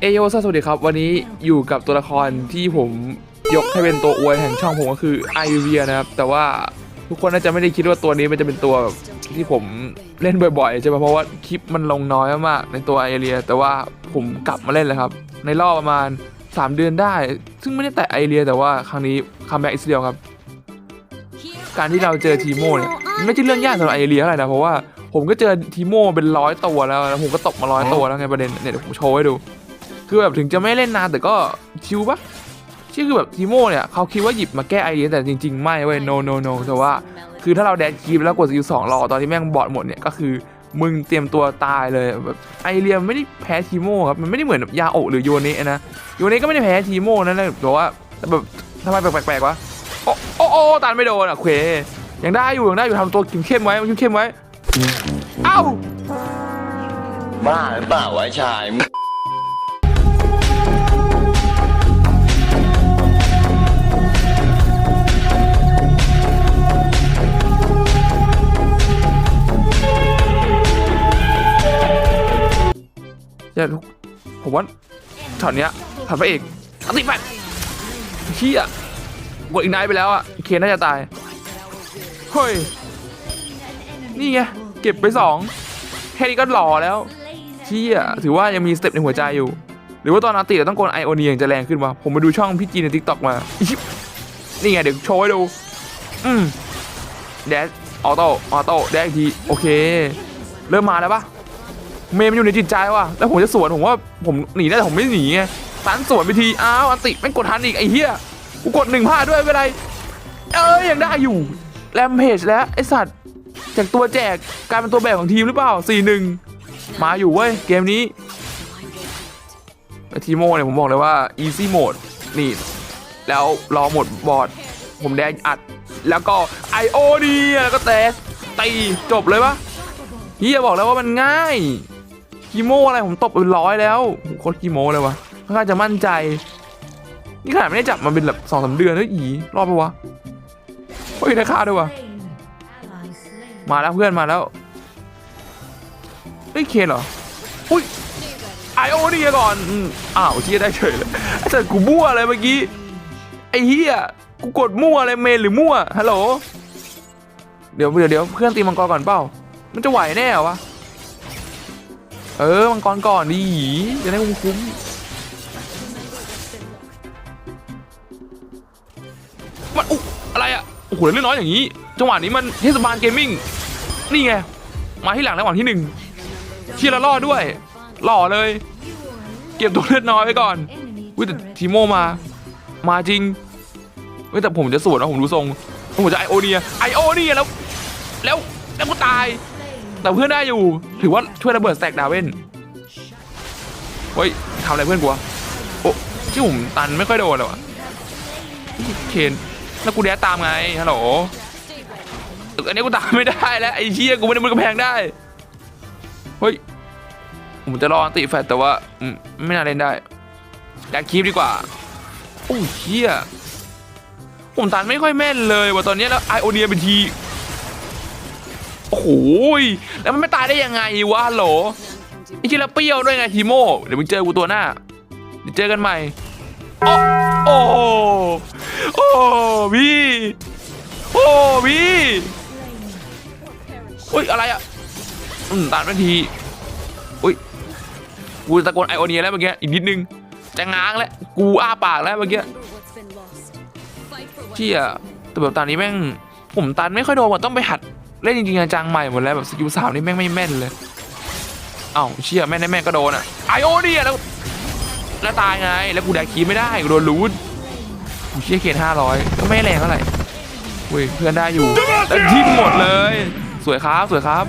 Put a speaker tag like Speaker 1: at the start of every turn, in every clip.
Speaker 1: เอโยสวัสดีครับ วันนี้อยู่กับตัวละครที่ผมยกให้เป็นตัวอวยแห่งช่องผมก็คือไอเวียนะครับ แต่ว่าทุกคนน่าจะไม่ได้คิดว่าตัวนี้มันจะเป็นตัวที่ผมเล่นบ่อยๆใช่ไหมเพราะว่าคลิปมันลงน้อยมากในตัวไอเรีย แต่ว่าผมกลับมาเล่นแล้วครับ ในรอบประมาณ 3 เดือนได้ ซึ่งไม่ได้แต่ไอเรีย แต่ว่าครั้งนี้คัมแบ็กอีกเดียวครับ การที่เราเจอทีโมเนี่ยไม่ใช่เรื่องยากสำหรับไอเรียเท่าไหร่นะเพราะว่าผมก็เจอทีโมเป็นร้อยตัวแล้วแล้วผมก็ตกมาร้อยตัวแล้วไงประเด็นเนี่ยเดี๋ยวผมโชว์ให้ดู คือแบบถึงจะไม่เล่นนานแต่ก็ชิวปะที่คือแบบทีโมเนี่ยเขาคิดว่าหยิบมาแก้ไอเดียแต่จริง ๆ ไม่เว้ย no no no แต่ว่า คือถ้าเราแดนคีบแล้วกดสกิลสองรอตอนที่แม่งบอดหมดเนี่ยก็คือมึงเตรียมตัวตายเลยแบบไอเรียมไม่ได้แพ้ทีโมครับมันไม่ได้เหมือนแบบยาโอหรือโยเนะนะโยเนะก็ไม่ได้แพ้ทีโมนะแต่ว่าแบบทำไมแปลกๆวะโอ้โอ้โอ้ตันไม่โดนอะเควยังได้อยู่ยังได้อยู่ทำตัวเข้มไว้มันเข้มไว้เอ้า
Speaker 2: บ้าหรือเปล่าวะไอ้ชาย
Speaker 1: เนี่ยทุกผมว่าช็อตเนี้ยถัดพระเอกอัติแปดเฮียกดอีกไนท์ไปแล้วอะเคนน่าจะตายเฮ้ยนี่ไงเก็บไปสองแค่นี้ก็หล่อแล้วเฮียถือว่ายังมีสเต็ปในหัวใจอยู่ หรือว่าตอนอาติเราต้องโกดไอโอเนียงจะแรงขึ้นวะผมมาดูช่องพี่จีในทิกตอกมานี่ไงเดี๋ยวโชว์ให้ดูอืมแดชออโต้ออโต้แดชอีกทีโอเค เริ่มมาแล้วปะ เมย์มันอยู่ในจิตใจว่ะแล้วผมจะสวนผมว่าผมหนีได้แต่ผมไม่หนีไงตันสวนไปทีอ้าวอันติไม่งกดทันอีกไอ้เหี้ยกูกดหนึ่งพลาดด้วยไม่เป็นไรเอ้ยยังได้อยู่แรมเพจแล้วไอสัตว์จากตัวแจกกลายเป็นตัวแบกของทีมหรือเปล่า4-1มาอยู่เว้ยเกมนี้ทีโมเนี่ยผมบอกเลยว่า easy mode นี่ แล้วรอหมดบอร์ด ผมแดงอัด แล้วก็ IO ดีแล้วก็แตะตีจบเลยปะเฮียบอกแล้วว่ามันง่าย คีโมอะไรผมตบเป็นร้อยแล้วโคตรคีโมเลยวะค่อนข้างจะมั่นใจ นี่ขนาดไม่ได้จับมาเป็นแบบสองสามเดือนแล้วอีรอดปะวะเฮ้ยได้ค่าด้วยวะมาแล้วเพื่อนมาแล้วเฮ้ยเคนเหรออุ้ยไอโอดีก่อนอ้าวเฮียได้เฉยเลยไอ้สัตว์กูมั่วอะไรเมื่อกี้ไอ้เฮียกูกดมั่วอะไรเมนหรือมั่วฮัลโหลเดี๋ยวเดี๋ยวเพื่อนตีมังกรก่อนเปล่า มันจะไหวแน่เหรอวะ เออมังกรก่อนดีจะได้คุ้มๆมันอุ๊อะไรอะโอ้โหเล่นน้อยอย่างนี้ จังหวะนี้มันเทศบาลเกมมิ่งนี่ไงมาที่หลังระหว่างที่หนึ่งเชียร์ละล่อด้วย หล่อเลย เก็บตัวเลือดน้อยไว้ก่อนวิแต่ทีโมมา มาจริงเว้ยแต่ผมจะสวนนะผมดูทรงผมจะไอโอเนียไอโอเนียแล้ว แล้วแล้วก็ตาย แต่เพื่อนได้อยู่ ถือว่าช่วยระเบิดแตกดาวเว่นเฮ้ยทำอะไรเพื่อนกูวะโอ้ที่ผมตันไม่ค่อยโดนเลยวะเคนแล้วกูแดดตามไงฮัลโหลอันนี้กูตามไม่ได้แล้วไอ้เชี่ยกูไม่ได้มือกระแพงได้เฮ้ยผมจะรออันติแฟตแต่ว่าไม่น่าเล่นได้แดกคีปดีกว่าโอ้เชี่ยผมตันไม่ค่อยแม่นเลยว่ะตอนนี้แล้วไอโอเนียเป็นที โอ้โหยแล้วมันไม่ตายได้ยังไงวะฮัลโหลไอ้ชิลาเปรี้ยวด้วยไงทีโมเดี๋ยวมึงเจอกูตัวหน้าเดี๋ยวเจอกันใหม่โอ้โอ้โอ้พี่โอ้พี่อุ้ยอะไรอะอืมตามนทีอุ้ยกูตะโกนไอโอเนียแล้วเมื่อกี้อีกนิดนึงจะง้างแล้วกูอ้าปากแล้วเมื่อกี้เชี่ยแต่แบบตอนนี้แม่งผมตันไม่ค่อยโดนว่ะต้องไปหัด เล่นจริงๆจังๆใหม่หมดแล้วแบบสกิลสามนี่แม่งไม่แม่นเลย เอ้าเชี่ยแม่นได้แม่นก็โดนอะไอโอเดียแล้วแล้วตายไงแล้วกูแดกคีไม่ได้กูโดนรูดกูเชี่ยเคนห้าร้อยก็ไม่แรงเท่าไหร่เว้ยเพื่อนได้อยู่แล้วทิมหมดเลย สวยครับสวยครับ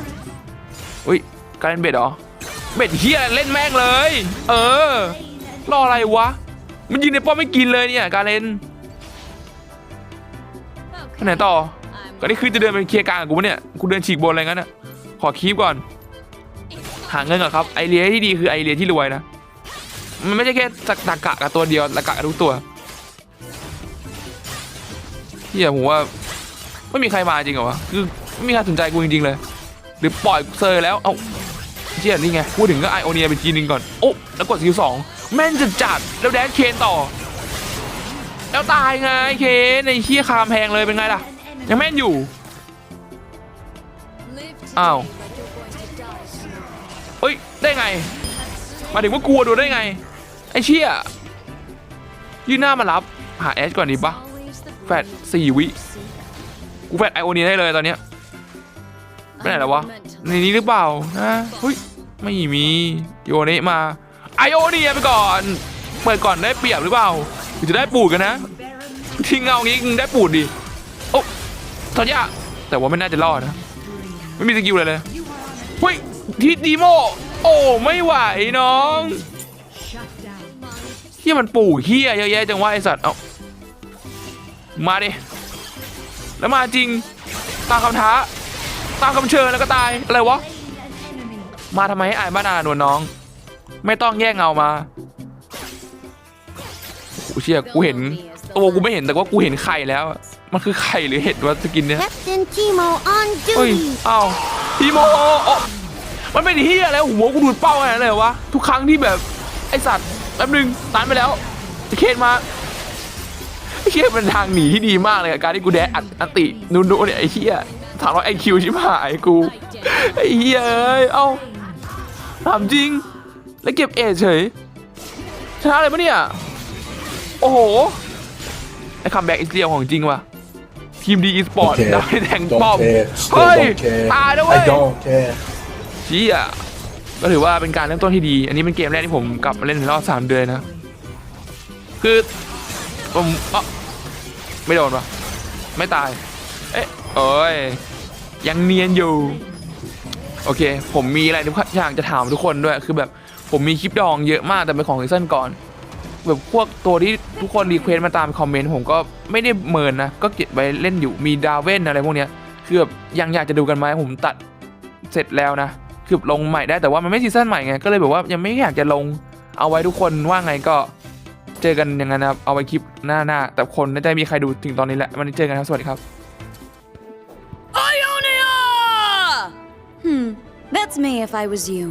Speaker 1: อุ้ยการเล่นเบ็ดเหรอเบ็ดเฮียเล่นแม่งเลย เออรออะไรวะ มันยิงในป้อมไม่กินเลยเนี่ยการเล่นไปไหนต่อ ก็นี่คือจะเดินไปเคลียร์กลางกับกูปะเนี่ยกูเดินฉีกบนอะไรงั้นอะขอคีบก่อน หาเงินก่อนครับไอเลียที่ดีคือไอเลียที่รวยนะมันไม่ใช่แค่ตะตะกะกับตัวเดียวตะกะกับทุกตัวเฮียผมว่าไม่มีใครมาจริงเหรอวะคือไม่มีใครสนใจกูจริงๆเลย หรือปล่อยเซอร์แล้วเอ้าเชี่ยนี่ไงพูดถึงก็ไอโอเนียเป็นจีนึงก่อนโอ้แล้วกดสกิลสองแม่นจะจัดแล้วแดนเคนต่อ แล้วตายไงเคนในเชี่ยคามแพงเลยเป็นไงล่ะ ยังแม่นอยู่ อ้าวเอ้ย ได้ไง มาถึงว่ากลัวโดนได้ไง ไอ้เชี่ยยื่นหน้ามารับ หาแอชก่อนดีปะแฟดสี่วิ กูแฟดไอโอนีได้เลยตอนเนี้ยไปไหนแล้ววะ ในนี้หรือเปล่านะเฮ้ย ไม่มีโยเนะมา ไอโอนีไปก่อน เปิดก่อนได้เปรียบหรือเปล่าจะได้ปูดกันนะทิ้งเงางี้ได้ปูดดิ โอ้ ทอนยาแต่ว่าไม่น่าจะรอดนะ ไม่มีสกิลเลยเลยเฮ้ยทีดีโม โอ้ ไม่ไหวน้องเฮียมันปู่เฮียเยอะแยะจังวะไอสัตว์ เอามาดิ แล้วมาจริง ตามคำท้า ตามคำเชิญแล้วก็ตาย อะไรวะ มาทำไมให้อายบ้านอาหนวลน้อง ไม่ต้องแย่งเงามาโอ้เชี่ยกูเห็นตัวกูไม่เห็นแต่ว่ากูเห็นไข่แล้ว มันคือไข่หรือเห็ดวะสกินเนี้ย
Speaker 3: Captain Timo on
Speaker 1: เฮ้ย
Speaker 3: duty.
Speaker 1: อ้าวพีโมโอ้มันเป็นเฮียอะไรหัวกูดูดเป้าอะไรเลยวะ ทุกครั้งที่แบบ ไอสัตว์แป๊บนึงตันไปแล้วเคนมาไอ้เฮียเป็นทางหนีที่ดีมากเลยกับการที่กูแดดอัดอันตินูนูเนี่ยไอ้เฮียถามว่าไอคิวชิบหายกู ไอ้เฮียเอ้ยเอ้าถามจริง แล้วเก็บเอทเฉยชนะเลยปะเนี่ย โอ้โห ไอ้คัมแบ็กอิสเรียลของจริงว่ะ ทีมดีอีสปอร์ต
Speaker 4: Okay.
Speaker 1: ได้แทง
Speaker 4: Don't
Speaker 1: ป้อม
Speaker 4: care. Still
Speaker 1: เฮ้ย
Speaker 4: don't care.
Speaker 1: ตายแล้วเว้ย
Speaker 4: I don't care.
Speaker 1: เชี่ยก็ถือว่าเป็นการเริ่มต้นที่ดี อันนี้เป็นเกมแรกที่ผมกลับมาเล่นในรอบสามเดือนนะ คือผมเอ้าไม่โดนปะไม่ตาย เอ๊ะเอ้ย ยังเนียนอยู่ โอเค ผมมีอะไรทุกอย่างจะถามทุกคนด้วย คือแบบผมมีคลิปดองเยอะมากแต่เป็นของซีซั่นก่อน แบบพวกตัวที่ทุกคนรีเควส์มาตามคอมเมนต์ผมก็ไม่ได้เมินนะ ก็เก็บไว้เล่นอยู่มีดาวเว่นอะไรพวกเนี้ยคือแบบยังอยากจะดูกันไหมผมตัดเสร็จแล้วนะคือลงใหม่ได้แต่ว่ามันไม่ซีซั่นใหม่ไงก็เลยแบบว่ายังไม่อยากจะลงเอาไว้ทุกคนว่าไงก็เจอกันอย่างนั้นนะครับเอาไว้คลิปหน้าหน้าแต่คนน่าจะมีใครดูถึงตอนนี้แหละวันนี้เจอกันครับสวัสดีครับ
Speaker 5: Ionia! Hmm, that's me if I was you.